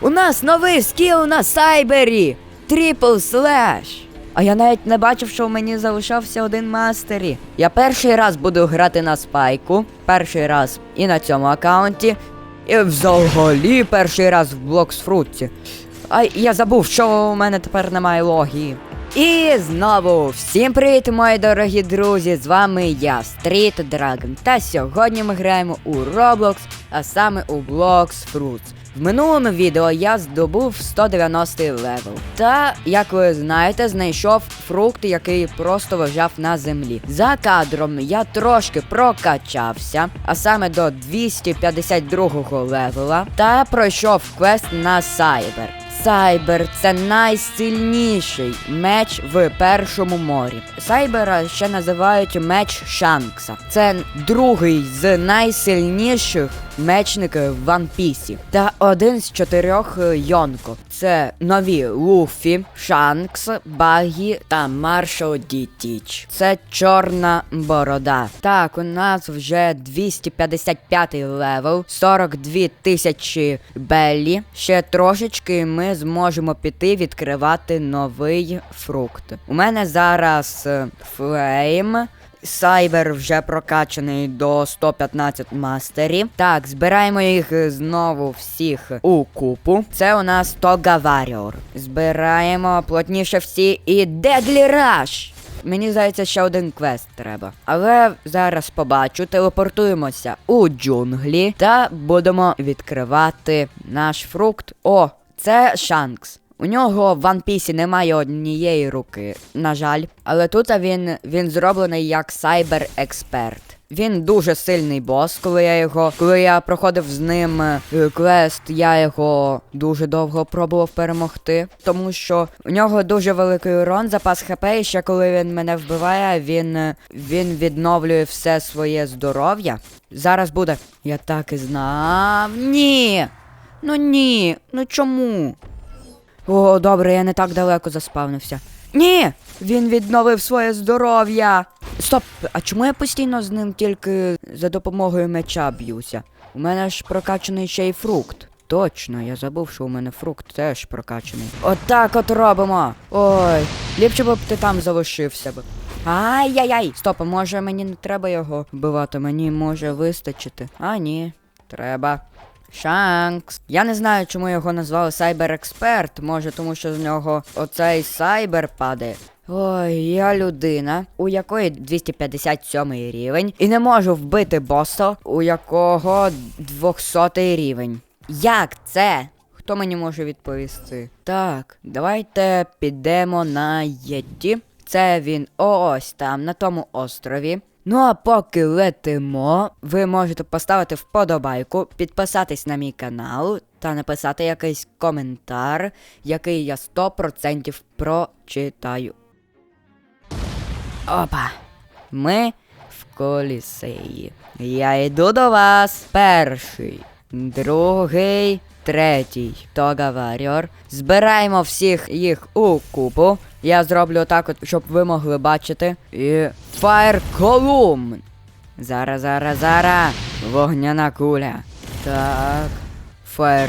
У нас новий скіл на сайбері! Тріпл слеш! А я навіть не бачив, що в мені залишався один мастері. Я перший раз буду грати на спайку, перший раз і на цьому аккаунті, і взагалі перший раз в блоксфрутці. А я забув, що у мене тепер немає логії. І знову всім привіт, мої дорогі друзі! З вами я, Street Dragon. Та сьогодні ми граємо у Roblox, а саме у Blox Fruits. В минулому відео я здобув 190 левел. Та, як ви знаєте, знайшов фрукт, який просто лежав на землі. За кадром я трошки прокачався, а саме до 252 левела, та пройшов квест на Сайбер. Сайбер це найсильніший меч в першому морі. Сайбера ще називають меч Шанкса. Це другий з найсильніших мечників в One. Та один з чотирьох е, Йонко. Це нові Луфі, Шанкс, Багі та Маршал Дітіч. Це чорна борода. Так, у нас вже 255 левел, 42 тисячі беллі. Ще трошечки ми зможемо піти відкривати новий фрукт. У мене зараз е, флейм. Сайбер вже прокачаний до 115 мастерів. Так, збираємо їх знову всіх у купу. Це у нас Тога Warrior. Збираємо плотніше всі і Deadly Rush! Мені здається, ще один квест треба. Але зараз побачу, телепортуємося у джунглі та будемо відкривати наш фрукт. О, це Шанкс. У нього в One Piece немає однієї руки, на жаль. Але тут він, він зроблений як сайбер експерт. Він дуже сильний бос, коли я його. Коли я проходив з ним е, квест, я його дуже довго пробував перемогти. Тому що у нього дуже великий урон, запас хп, і ще коли він мене вбиває, він, е, він відновлює все своє здоров'я. Зараз буде. Я так і знав. Ні. Ну ні. Ну чому? О, добре, я не так далеко заспавнився. Ні! Він відновив своє здоров'я. Стоп, а чому я постійно з ним тільки за допомогою меча б'юся? У мене ж прокачаний ще й фрукт. Точно, я забув, що у мене фрукт теж прокачаний. Отак от робимо. Ой, ліпше б ти там залишився б. Ай-яй-яй! Стоп, може мені не треба його вбивати, мені може вистачити. А ні, треба. Шанкс. Я не знаю, чому його назвали Сайбер Експерт. Може, тому що з нього оцей сайбер падає. Ой, я людина, у якої 257 рівень, і не можу вбити боса, у якого 200 рівень. Як це? Хто мені може відповісти? Так, давайте підемо на Єтті. Це він ось там, на тому острові. Ну а поки летимо, ви можете поставити вподобайку, підписатись на мій канал та написати якийсь коментар, який я 100% прочитаю. Опа. Ми в колісеї. Я йду до вас. Перший, другий, третій. Тога Збираємо всіх їх у купу. Я зроблю так, от, щоб ви могли бачити. І. Column. Зараз, зараз, зараз. Вогняна куля. Так. Fire.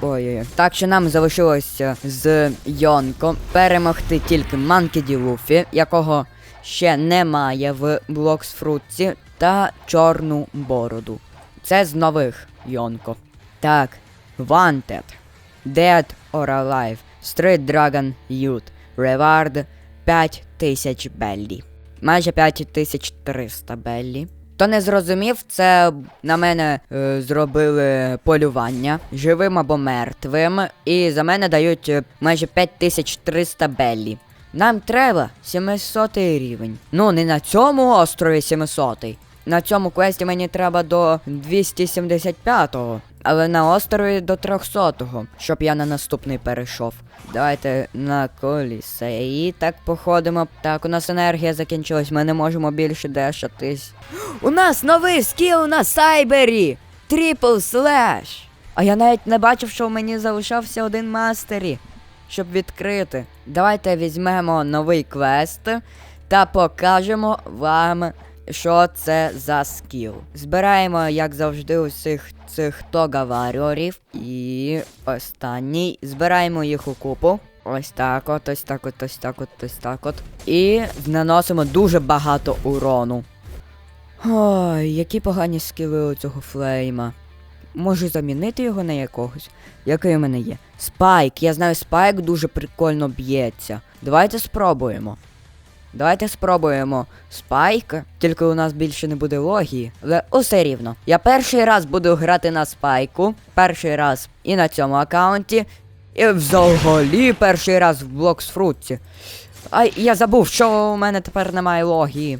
Ой-ой. Так що нам залишилося з Йонко перемогти тільки Манкіді Луфі, якого ще немає в Блоксфрутці, та Чорну Бороду. Це з нових Йонко. Так, Wanted, Dead or Alive, Street Dragon Youth, Reward 5000 беллі. Майже 5300 беллі. Хто не зрозумів, це на мене е, зробили полювання живим або мертвим, і за мене дають е, майже 5300 беллі. Нам треба 700 рівень. Ну, не на цьому острові 700. На цьому квесті мені треба до 275-го, але на острові до 300-го, щоб я на наступний перейшов. Давайте на колісеї так походимо. Так, у нас енергія закінчилась, ми не можемо більше дешатись. У нас новий скіл на сайбері! Трипл слеш! А я навіть не бачив, що в мені залишався один мастері, щоб відкрити. Давайте візьмемо новий квест та покажемо вам що це за скіл. Збираємо, як завжди, усіх цих тога варіорів. І останній. Збираємо їх у купу. Ось так от, ось так от, ось так от, ось так от. І наносимо дуже багато урону. Ой, які погані скіли у цього флейма. Можу замінити його на якогось. Який у мене є? Спайк. Я знаю, спайк дуже прикольно б'ється. Давайте спробуємо. Давайте спробуємо спайк, тільки у нас більше не буде логії. Але усе рівно. Я перший раз буду грати на спайку. Перший раз і на цьому аккаунті. І взагалі перший раз в Блоксфрутці. Ай, я забув, що у мене тепер немає логії.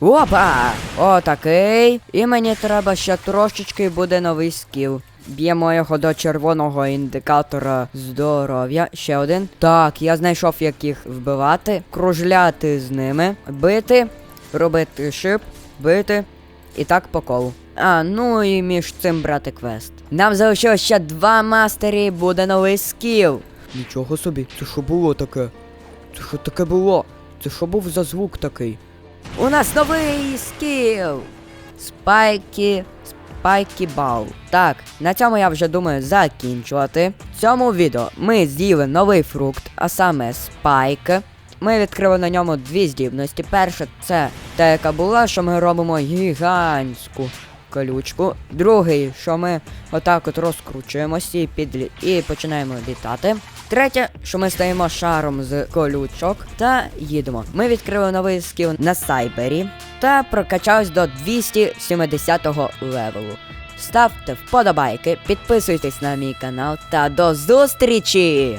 Опа! Отакий. І мені треба ще трошечки буде новий скіл. Б'ємо його до червоного індикатора здоров'я. Ще один. Так, я знайшов, як їх вбивати, кружляти з ними, бити, робити шип, бити. І так по колу. А, ну і між цим брати квест. Нам залишилось ще два мастері, буде новий скіл. Нічого собі, це що було таке? Це що таке було? Це що був за звук такий? У нас новий скіл! Спайки. Спайки бал. Так, на цьому я вже думаю закінчувати. В цьому відео ми з'їли новий фрукт, а саме спайк. Ми відкрили на ньому дві здібності. Перша це та, яка була, що ми робимо гігантську колючку. Другий, що ми отак от розкручуємося і підлі... і починаємо літати. Третє, що ми стаємо шаром з колючок та їдемо. Ми відкрили новий скіл на сайбері та прокачались до 270 левелу. Ставте вподобайки, підписуйтесь на мій канал та до зустрічі!